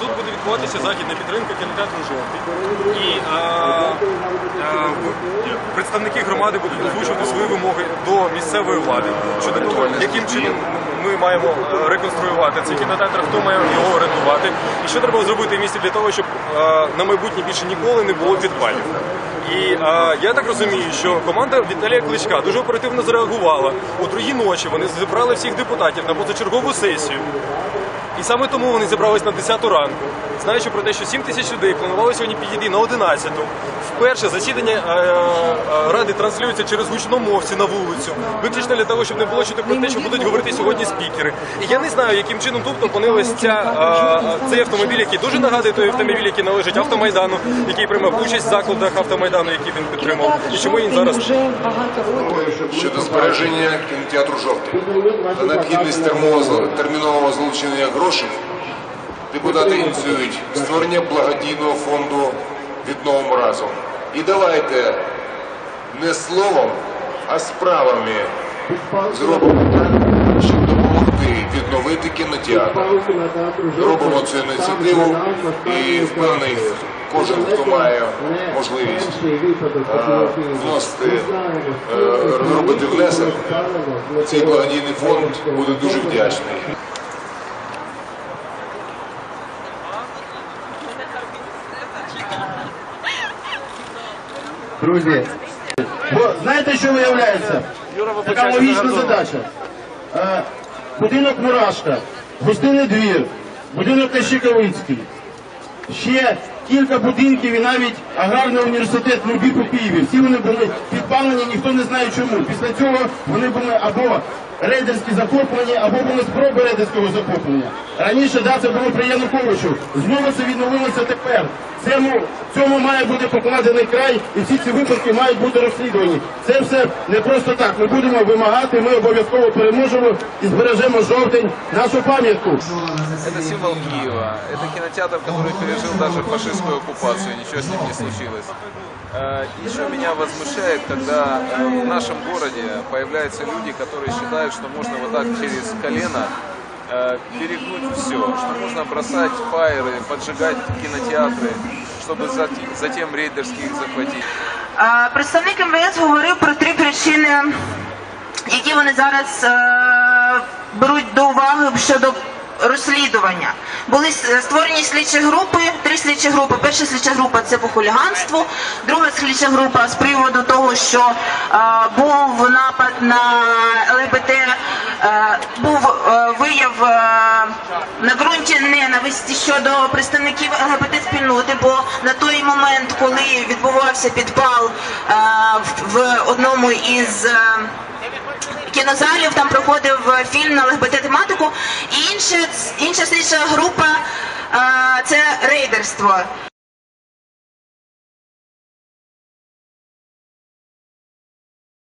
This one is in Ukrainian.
тут буде відбуватися західна підтримка кінотеатру «Жовтий». І а, а, представники громади будуть озвучувати свої вимоги до місцевої влади щодо того, яким чином ми маємо е, реконструювати цей кінотеатр, хто має його орендувати, і що треба зробити в місті для того, щоб а, на майбутнє більше ніколи не було підпалів. І е, я так розумію, що команда Віталія Кличка дуже оперативно зреагувала. У другій ночі вони зібрали всіх депутатів на позачергову сесію. І саме тому вони зібрались на 10 ранку, знаючи про те, що 7 тисяч людей планували сьогодні підійти на 11. Вперше засідання е, е, ради транслюється через гучномовці на вулицю, виключно для того, щоб не було чути про те, що будуть говорити сьогодні спікери. І я не знаю, яким чином тут опинилась е, цей автомобіль, який дуже нагадує той автомобіль, який належить автомайдану, який приймав участь в закладах автомайдану, які він підтримав. І чому він зараз щодо збереження кінотеатру жовтий та необхідність термінового залучення грошей, депутати ініціюють створення благодійного фонду відновимо разом. І давайте не словом, а справами зробимо відновити кінотеатр. Робимо цю ініціативу і впевнений, кожен, хто має можливість е, вносити, е, робити внесок, цей благодійний фонд буде дуже вдячний. Друзі, бо знаєте, що виявляється? Така логічна задача. Будинок Мурашка, гостиний двір, будинок Кащиковицький, ще кілька будинків і навіть аграрний університет Любі Києві. Всі вони були підпалені, ніхто не знає чому. Після цього вони були або рейдерські захоплені, або були спроби рейдерського захоплення. Раніше да, це було при Януковичу. Знову це відновилося тепер. Цьому, цьому має бути покладений край, і всі ці випадки мають бути розслідувані. Це все не просто так. Ми будемо вимагати, ми обов'язково переможемо і збережемо жовтень, нашу пам'ятку. Это символ Киева. Это кинотеатр, который пережил даже фашистскую оккупацию, ничего с ним не случилось. Э, Еще меня возмущает, когда э, в нашем городе появляются люди, которые считают, что можно вот так через колено э, перегнуть все, что можно бросать фаеры, поджигать кинотеатры, чтобы зати- затем рейдерски их захватить. Е, Представник МВС говорив про три причини, які вони зараз е, беруть до уваги щодо розслідування. Були с- створені слідчі групи, три слідчі групи. Перша слідча група це по хуліганству, друга слідча група з приводу того, що е, був напад на ЛГБТ, е, був е, вияв е, на ґрунті ненависті щодо представників ЛГБТ спільноти, бо на той момент, коли відбувався підпал е, в, в одному із е, кінозалів, там проходив фільм на ЛГБТ тематику, і інша, інша слідча група це рейдерство.